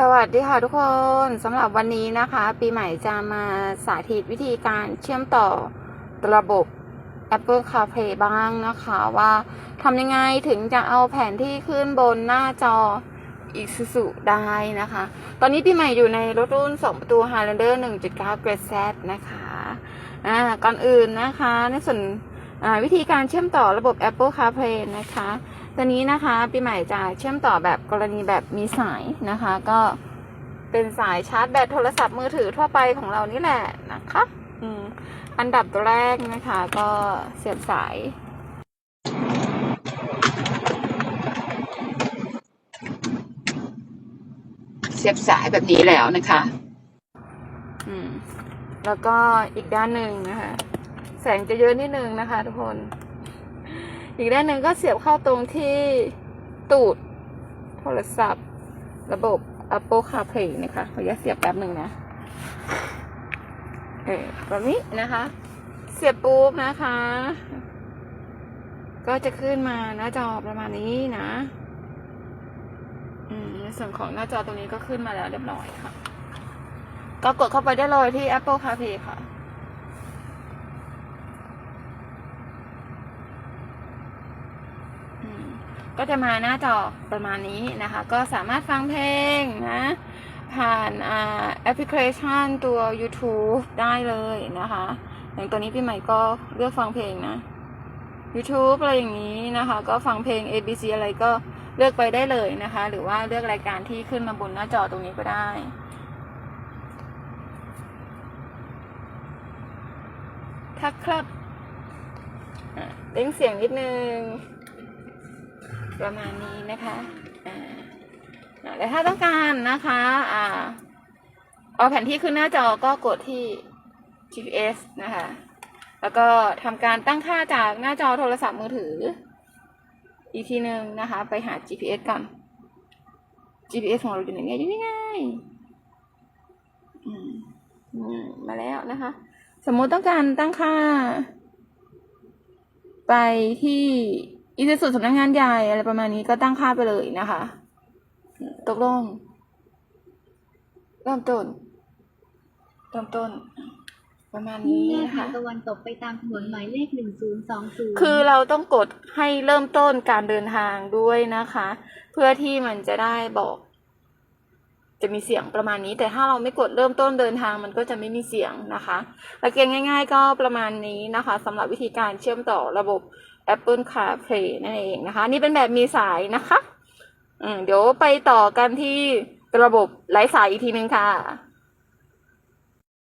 สวัสดีค่ะทุกคนสำหรับวันนี้นะคะ ปีใหม่จะมาสาธิตวิธีการเชื่อมต่อระบบ Apple CarPlay บ้างนะคะ ว่าทำยังไงถึงจะเอาแผนที่ขึ้นบนหน้าจอ Isuzu ได้นะคะ ตอนนี้ปีใหม่อยู่ในรถรุ่น 2 ประตู Highlander 1.9 Great Z นะคะอ่าก่อนอื่นนะคะ ในส่วนวิธีการเชื่อมต่อระบบ Apple CarPlay นะคะ ตัวนี้นะคะปีใหม่จะเชื่อมต่อแบบกรณีแบบมีสายนะคะ ก็เป็นสายชาร์จแบตโทรศัพท์มือถือทั่วไปของเรานี่แหละนะคะอืมอันดับแรกนะคะ ก็เสียบสายเสียบสายแบบนี้แล้วนะคะ อืม แล้วก็อีกด้านหนึ่งนะคะ แสงจะเยอะนิดนึงนะคะทุกคน อีกด้านหนึ่งก็เสียบเข้าตรงที่ตูดโทรศัพท์ ระบบ Apple CarPlay นะคะขออนุญาตเสียบแป๊บหนึ่งนะเออแบบนี้นะคะ เสียบปุ๊บนะคะ ก็จะขึ้นมาหน้าจอประมาณนี้นะอืมในส่วนของหน้าจอตรงนี้ก็ขึ้นมาแล้วเรียบร้อยค่ะ ก็กดเข้าไปได้เลยที่ Apple CarPlay ค่ะ อืม ก็จะมาหน้าจอประมาณนี้นะคะ ก็สามารถฟังเพลงนะ ผ่านแอปพลิเคชันตัว YouTube ได้เลยนะคะ อย่างตัวนี้พี่ใหม่ก็เลือกฟังเพลงนะ YouTube อะไรอย่างนี้นะคะ ก็ฟังเพลง A B C อะไรก็เลือกไปได้เลยนะคะ หรือว่าเลือกรายการที่ขึ้นมาบนหน้าจอตรงนี้ก็ได้ทักครับเล่งเสียงนิดนึง ประมาณนี้นะคะแต่ถ้าต้องการนะคะอ่าเอาแผนที่ขึ้นหน้าจอก็กดที่ GPS นะคะ แล้วก็ทำการตั้งค่าจากหน้าจอโทรศัพท์มือถือ อีกทีหนึ่งนะคะ ไปหา GPS กัน GPS ของเราอยู่ไหนเนี่ยอยู่นี่ไงมาแล้วนะคะ สมมติต้องการตั้งค่า ไปที่ อีเสุสำนักงานใหญ่อะไรประมาณนี้ก็ตั้งค่าไปเลยนะคะ ตกลงเริ่มต้นเริ่มต้น ประมาณมุ่งนี้หน้านะทาคะงตะวันตกไปตามถนนหมายเลข1020คือเราต้องกดให้เริ่มต้นการเดินทางด้วยนะคะ เพื่อที่มันจะได้บอก จะมีเสียงประมาณนี้ แต่ถ้าเราไม่กดเริ่มต้นเดินทางมันก็จะไม่มีเสียงนะคะหลักเกณฑ์ง่าย ๆ ก็ประมาณนี้นะคะสำหรับวิธีการเชื่อมต่อระบบ Apple CarPlay นั่นเองนะคะ นี่เป็นแบบมีสายนะคะอืมเดี๋ยวไปต่อกันที่ระบบไร้สายอีกทีนึงค่ะ